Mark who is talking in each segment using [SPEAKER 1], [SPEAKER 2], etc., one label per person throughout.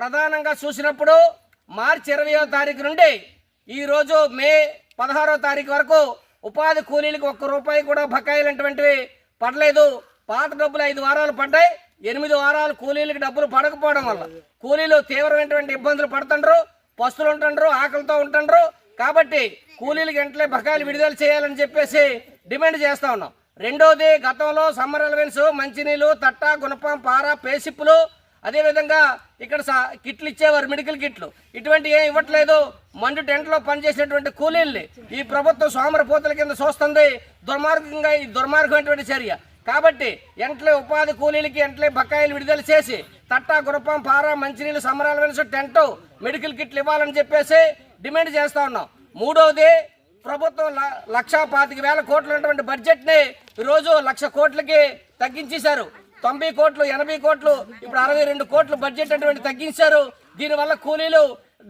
[SPEAKER 1] ప్రధానంగా చూసినప్పుడు మార్చి ఇరవయో తారీఖు నుండి ఈరోజు మే పదహారో తారీఖు వరకు ఉపాధి కూలీలకు ఒక్క రూపాయి కూడా బకాయిలంటువంటివి పడలేదు. పాత డబ్బులు ఐదు వారాలు పడ్డాయి. ఎనిమిది వారాలు కూలీలకు డబ్బులు పడకపోవడం వల్ల కూలీలు తీవ్రమైనటువంటి ఇబ్బందులు పడుతుండ్రు పస్తులు ఉంటుండ్రు ఆకలితో ఉంటుండ్రు. కాబట్టి కూలీలకు వెంటనే బకాయిలు విడుదల చేయాలని చెప్పేసి డిమాండ్ చేస్తా ఉన్నాం. రెండోది గతంలో సమ్మర్ ఎలవెన్స్ మంచినీళ్ళు తట్ట గుణపం పార పేసిప్పులు అదేవిధంగా ఇక్కడ సా- కిట్లు ఇచ్చేవారు మెడికల్ కిట్లు. ఇటువంటి ఏం ఇవ్వట్లేదు. మండు టెంట్లో పనిచేసినటువంటి కూలీల్ని ఈ ప్రభుత్వం సోమరపోతుల కింద చూస్తుంది దుర్మార్గంగా ఈ దుర్మార్గమైనటువంటి చర్య. కాబట్టి ఎంట్లే ఉపాధి కూలీలకి ఎంట్లే బకాయిలు విడుదల చేసి తట్టా గురపం పార మంచినీళ్ళు సమరాల వెలుసు టెంట్ మెడికల్ కిట్లు ఇవ్వాలని చెప్పేసి డిమాండ్ చేస్తా ఉన్నాం. మూడవది ప్రభుత్వం ల- లక్షా పాతిక వేల కోట్లు ఉన్నటువంటి బడ్జెట్ని రోజు ఈరోజు లక్ష కోట్లకి తగ్గించేశారు. తొంభై కోట్లు ఎనభై కోట్లు ఇప్పుడు అరవై రెండు కోట్లు బడ్జెట్ అటువంటి తగ్గించారు. దీనివల్ల కూలీలు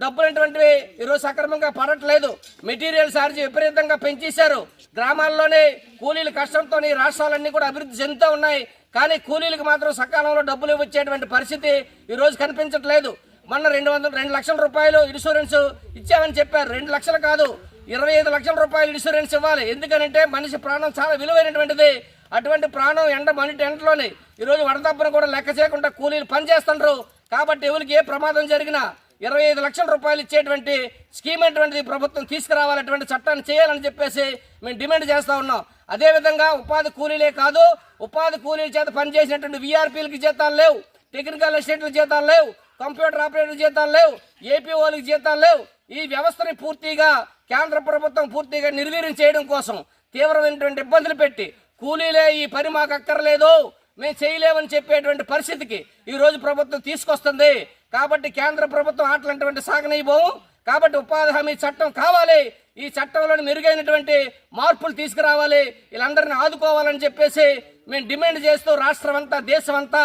[SPEAKER 1] డబ్బులు అటువంటివి ఈరోజు సక్రమంగా పడట్లేదు. మెటీరియల్ ఛార్జ్ విపరీతంగా పెంచేశారు. గ్రామాల్లోనే కూలీల కష్టంతో ఈ రాష్ట్రాలన్నీ కూడా అభివృద్ధి చెందుతూ ఉన్నాయి. కానీ కూలీలకు మాత్రం సకాలంలో డబ్బులు వచ్చేటువంటి పరిస్థితి ఈరోజు కనిపించట్లేదు. మొన్న రెండు వందల రెండు లక్షల రూపాయలు ఇన్సూరెన్స్ ఇచ్చామని చెప్పారు. రెండు లక్షలు కాదు ఇరవై ఐదు లక్షల రూపాయలు ఇన్సూరెన్స్ ఇవ్వాలి. ఎందుకనంటే మనిషి ప్రాణం చాలా విలువైనటువంటిది. అటువంటి ప్రాణం ఎండ మనిటి ఎండలోనే ఈరోజు వడదబ్బను కూడా లెక్క చేయకుండా కూలీలు పనిచేస్తుండ్రు కాబట్టి ఎవరికి ఏ ప్రమాదం జరిగినా ఇరవై ఐదు లక్షల రూపాయలు ఇచ్చేటువంటి స్కీమ్ అటువంటిది ప్రభుత్వం తీసుకురావాలటువంటి చట్టాన్ని చేయాలని చెప్పేసి మేము డిమాండ్ చేస్తూ ఉన్నాం. అదేవిధంగా ఉపాధి కూలీలే కాదు ఉపాధి కూలీల చేత పనిచేసినటువంటి వీఆర్పీలకి జీతాలు లేవు టెక్నికల్ అసిస్టెంట్ల జీతాలు లేవు కంప్యూటర్ ఆపరేటర్ జీతాలు లేవు ఏపీఓలకి జీతాలు లేవు. ఈ వ్యవస్థని పూర్తిగా కేంద్ర ప్రభుత్వం పూర్తిగా నిర్వీర్యం చేయడం కోసం తీవ్రమైనటువంటి ఇబ్బందులు పెట్టి కూలీలే ఈ పని మాకు అక్కర్లేదు. మేము చేయలేమని చెప్పేటువంటి పరిస్థితికి ఈ రోజు ప్రభుత్వం తీసుకొస్తుంది. కాబట్టి కేంద్ర ప్రభుత్వం అట్లాంటివంటి సాగనీయబోము కాబట్టి ఉపాధి హామీ చట్టం కావాలి. ఈ చట్టంలోని మెరుగైనటువంటి మార్పులు తీసుకురావాలి. వీళ్ళందరినీ ఆదుకోవాలని చెప్పేసి మేము డిమాండ్ చేస్తూ రాష్ట్రం అంతా దేశం అంతా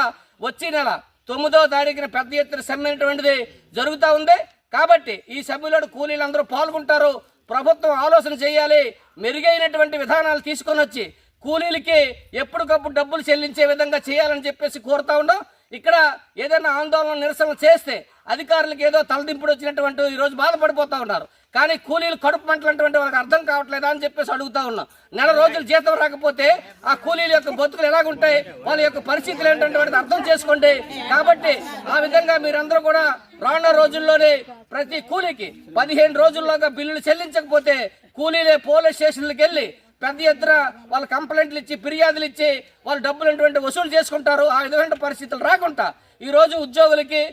[SPEAKER 1] వచ్చే నెల తొమ్మిదో తారీఖున పెద్ద ఎత్తున సమ్మెటువంటిది జరుగుతూ ఉంది. కాబట్టి ఈ సభ్యులు కూలీలందరూ పాల్గొంటారు. ప్రభుత్వం ఆలోచన చేయాలి. మెరుగైనటువంటి విధానాలు తీసుకొని వచ్చి కూలీలకి ఎప్పటికప్పుడు డబ్బులు చెల్లించే విధంగా చేయాలని చెప్పేసి కోరుతా ఉన్నాం. ఇక్కడ ఏదైనా ఆందోళన నిరసన చేస్తే అధికారులకు ఏదో తలదింపుడు వచ్చినటువంటి ఈ రోజు బాధపడిపోతా ఉన్నారు. కానీ కూలీలు కడుపు మంటలంటువంటి వాళ్ళకి అర్థం కావట్లేదా అని చెప్పేసి అడుగుతా ఉన్నాం. నెల రోజులు జీతం రాకపోతే ఆ కూలీల యొక్క బతుకులు ఎలాగుంటాయి? వాళ్ళ యొక్క పరిస్థితులు ఏంటంటే అర్థం చేసుకోండి. కాబట్టి ఆ విధంగా మీరందరూ కూడా రానున్న రోజుల్లోనే ప్రతి కూలీకి పదిహేను రోజుల్లోగా బిల్లులు చెల్లించకపోతే కూలీలే పోలీస్ స్టేషన్లకు వెళ్ళి పెద్ద ఎత్తున వాళ్ళ కంప్లైంట్లు ఇచ్చి ఫిర్యాదులు ఇచ్చి వాళ్ళు డబ్బులు వసూలు చేసుకుంటారు. ఆ విధమైన పరిస్థితులు రాకుండా ఈరోజు ఉద్యోగులకి